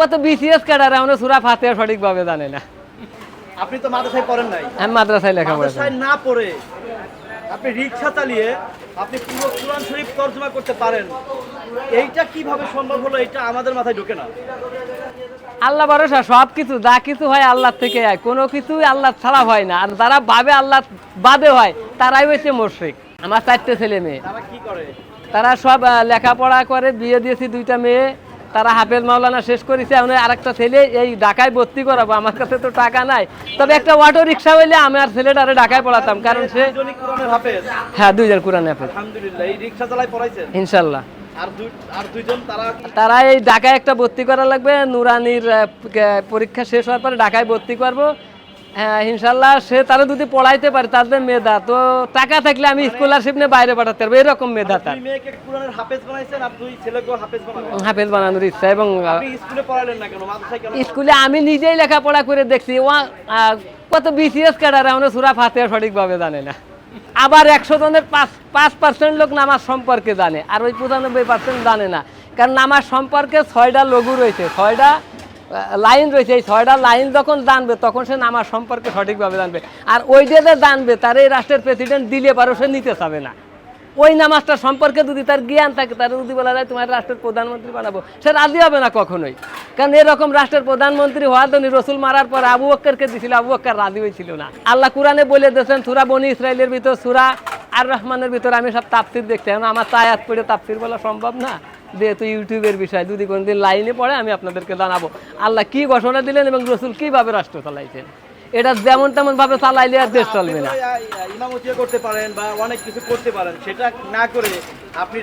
কত BCS cadre আমরা সুরা ফাতে সঠিকভাবে জানে না। আপনি তো মাদ্রাসায় পড়েন নাই। আমি মাদ্রাসায় করি। মাদ্রাসায় না পড়ে আপনি রিক্সা চালিয়ে আপনি পুরো কোরআন শরীফ তর্জমা করতে পারেন। এইটা কীভাবে সম্ভব হলো এটা আমাদের মাথায় ঢোকে না। আল্লাহ ভরসা সব কিছু যা কিছু হয় আল্লাহ থেকে হয়। কোনো কিছুই আল্লাহ ছাড়া হয় না। আর যারা ভাবে আল্লাহ বাদে হয় তারাই হয়েছে মোর্শেক আমার চারটে ছেলে মেয়ে। তারা কি করে? তারা সব লেখাপড়া করে বিয়ে দিয়েছি দুইটা মেয়ে। তারা হাফেজ মাওলানা শেষ করেছে এখন আরেকটা ছেলে এই ঢাকায় ভর্তি করাবো আমার কাছে তো টাকা নাই। তবে একটা অটো রিক্সা হইলে আমি আর ছেলেটারে ঢাকায় পড়াতাম কারণ সে হ্যাঁ দুইজন কোরআন হাফেজ। ইনশাল্লাহ তারা এই ঢাকায় একটা ভর্তি করা লাগবে নুরানির পরীক্ষা শেষ হওয়ার পরে ঢাকায় ভর্তি করব। হ্যাঁ ইনশাল্লাহ সে তারা যদি পড়াইতে পারে তাদের মেধা তো টাকা থাকলে আমি স্কলারশিপ নিয়ে বাইরে পাঠাতে পারব এরকম মেধা তার। হাফেজ বানানোর ইচ্ছা এবং স্কুলে আমি নিজেই লেখাপড়া করে দেখছি ও কত বিসিএস ক্যাডার আমরা সুরা ফাতে সঠিকভাবে জানে না। আবার একশো জনের পাঁচ পাঁচ পার্সেন্ট লোক নামাজ সম্পর্কে জানে আর ওই পঁচানব্বই পার্সেন্ট জানে না। কারণ নামাজ সম্পর্কে ছয়টা লঘু রয়েছে ছয়টা লাইন রয়েছে, এই ছয়টা লাইন যখন জানবে, তখন সে নামাজ সম্পর্কে সঠিকভাবে জানবে। আর ওই যে জানবে, তার এই রাষ্ট্রের প্রেসিডেন্ট দিলে পারো, সে নিতে চাবে না। ওই নামাজটা সম্পর্কে যদি তার জ্ঞান থাকে তার যদি বলা যায়, তোমার রাষ্ট্রের প্রধানমন্ত্রী বানাবো। সে রাজি হবে না কখনোই। কারণ এরকম রাষ্ট্রের প্রধানমন্ত্রী হওয়ার জন্য রসুল মারার পর আবু বক্করকে দিছিল, আবু বক্কর রাজি হয়েছিল না। আল্লাহ কোরআনে বলে দিয়েছেন, সুরা বনি ইসরায়েলের ভিতর, সুরা আর রহমানের ভিতর আমি সব তাফসির দেখছি। আমার তায়াত পড়ে তাফসির বলা সম্ভব না। যেহেতু ইউটিউবের বিষয় যদি কোনোদিন লাইনে পড়ে আমি আপনাদেরকে জানাব। আল্লাহ কি ঘোষণা দিলেন এবং রসুল কীভাবে রাষ্ট্র চালাইছেন? এটা যেমন তেমন ভাবে চালাইলে আর দেশ চলবে না। ইমামতিও করতে পারেন বা অনেক কিছু করতে পারেন সেটা না করে আপনি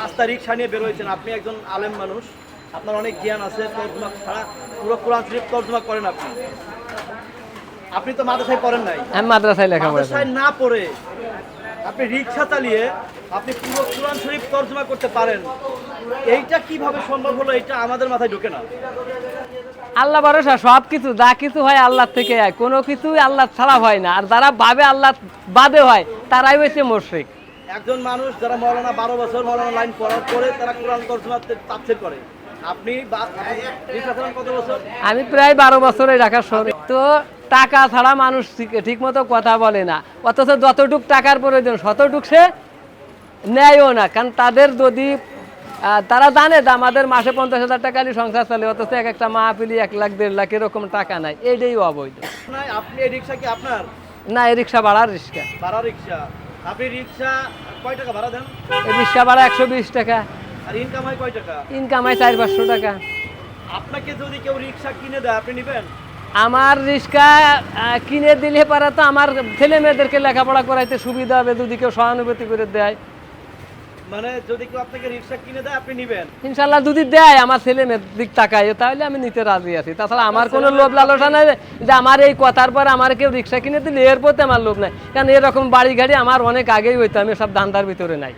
রাস্তা রিক্সা নিয়ে বেরোয়েছেন আপনি একজন আলেম মানুষ আপনার অনেক জ্ঞান আছে তর্জমা ছাড়া পুরো কোরআন শরীফ তর্জমা করেন আপনি। আপনি তো মাদ্রাসায় পড়েন নাই। আমি মাদ্রাসায় লেখা মাদ্রাসায় না পড়ে আপনি রিক্সা চালিয়ে আপনি পুরো কোরআন শরীফ তর্জমা করতে পারেন। এইটা কীভাবে সম্ভব হলো এটা আমাদের মাথায় ঢোকে না। আল্লাহ ভরসা সব কিছু যা কিছু হয় আল্লাহ থেকে হয়। কোনো কিছুই আল্লাহ ছাড়া হয় না। আর যারা ভাবে আল্লাহ বাদে হয় তারাই হয়েছে মোর্শেক একজন মানুষ যারা মৌলানা বারো বছর মৌলানা লাইন পড়ার পরে তারা কোরআন তর্জমা তাফসির করে। আপনি কত বছর? আমি প্রায় বারো বছরে ঢাকা শহরে তো টাকা ছাড়া মানুষ ঠিক মতো কথা বলে না। অথচ যতটুক টাকার প্রয়োজন শতটুক সে নেয়ও না। কারণ তাদের যদি তারা জানে যে আমাদের মাসে পঞ্চাশ হাজার টাকা নিয়ে সংসার চলে অথচ এক একটা মাহফিলি এক লাখ দেড় লাখ এরকম টাকা নাই। এটাই অবৈধ। আপনি রিক্সা কি আপনার? না এই রিক্সা ভাড়ার রিক্সা। ভাড়া রিক্সা। আপনি রিক্সা কয় টাকা ভাড়া দেন? এই রিক্সা ভাড়া একশো বিশ টাকা। আর ইনকাম হয় কয় টাকা? ইনকাম হয় চার পাঁচশো টাকা। আপনাকে যদি কেউ রিক্সা কিনে দেয় আপনি নেবেন? আমার রিক্সা কিনে দিলে পারে তো আমার ছেলে মেয়েদেরকে লেখাপড়া করাইতে সুবিধা হবে যদি কেউ সহানুভূতি করে দেয়। মানে যদি কেউ আপনাকে রিক্সা কিনে দেয় আপনি নেবেন? ইনশাল্লাহ যদি দেয় আমার ছেলে মেয়ের দিক তাকায় তাহলে আমি নিতে রাজি আছি। তাছাড়া আমার কোনো লোভ লালসা নাই যে আমার এই কথার পর আমার কেউ রিক্সা কিনে দিলে এর প্রতি আমার লোভ নাই। কারণ এরকম বাড়ি গাড়ি আমার অনেক আগেই হইতো আমি সব ধান্দার ভিতরে নাই।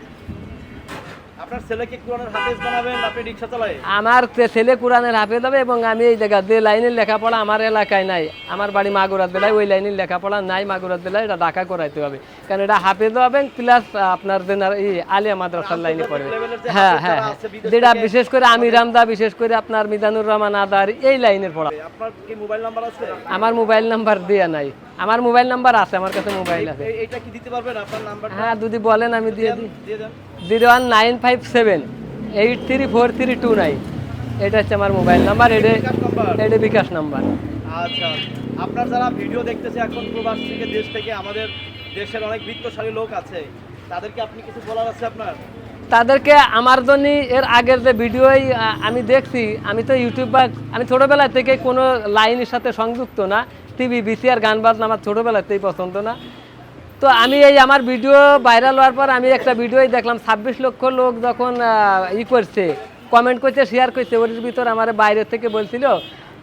আপনার ছেলেকে কোরআনের হাফেজ বানাবেন আপনি রিক্সা চালায়? আমার তে- ছেলে কোরআনের হাফেজ হবে এবং আমি এই জায়গা যে লাইনের লেখাপড়া আমার এলাকায় নাই। আমার বাড়ি মাগুরাত বেলায় ওই লাইনের লেখাপড়া নাই মাগুরাত বেলায় এটা ঢাকা করাইতে হবে। কারণ এটা হাফেজ হবে প্লাস আপনার আলিয়া মাদ্রাসার লাইনে পড়বে। হ্যাঁ হ্যাঁ হ্যাঁ। যেটা বিশেষ করে আমি রামদা বিশেষ করে আপনার মিজানুর রহমান আদার এই লাইনের পড়া। আপনার কি মোবাইল নাম্বার আছে? আমার মোবাইল নাম্বার দেয়া নাই। আমার মোবাইল নাম্বার আছে আমার কাছে মোবাইল আছে। এটা কি দিতে পারবেন? আপনার নাম্বার হ্যাঁ যদি বলেন আমি দিয়ে দিই। Zero one nine five seven eight three four three two nine. এটা হচ্ছে আমার মোবাইল নাম্বার এটা এটা বিকাশ নাম্বার। আচ্ছা। আপনার যারা ভিডিও দেখতেছে এখন প্রবাস থেকে দেশ থেকে আমাদের দেশের অনেক বৃত্তশালী লোক আছে তাদেরকে আপনি কিছু বলার আছে আপনার? তাদেরকে আমার জন্য এর আগের যে ভিডিওই আমি দেখছি, আমি তো ইউটিউব বা আমি ছোটোবেলা থেকে কোনো লাইনের সাথে সংযুক্ত না। টিভি বিসি আর গান বাজনা আমার ছোটোবেলাতেই পছন্দ না। তো আমি এই আমার ভিডিও ভাইরাল হওয়ার পর আমি একটা ভিডিওই দেখলাম, ছাব্বিশ লক্ষ লোক যখন ই করছে কমেন্ট করছে শেয়ার করছে ওর ভিতর আমার বাইরে থেকে বলছিল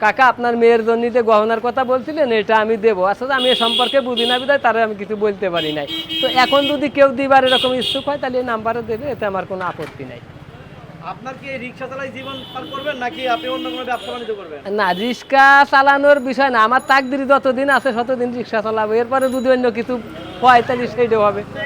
কাকা আপনার মেয়ের জন্য যে গহনার কথা বলছিলেন এটা আমি দেবো। আসলে আমি এ সম্পর্কে বুঝি না বিদায় তারা আমি কিছু বলতে পারি নাই। তো এখন যদি কেউ দিবার এরকম ইচ্ছুক হয় তাহলে এই নাম্বারে দেবে এতে আমার কোনো আপত্তি নাই। আপনার কি রিক্সা চালাই জীবন পার করবেন নাকি আপনি অন্য কোনো ব্যবসা বাণিজ্য করবেন? না রিক্সা চালানোর বিষয় না। আমার তাকদির যতদিন আছে ততদিন রিক্সা চালাবো। এরপরে যদি অন্য কিছু হয় তাহলে সেইটাও হবে।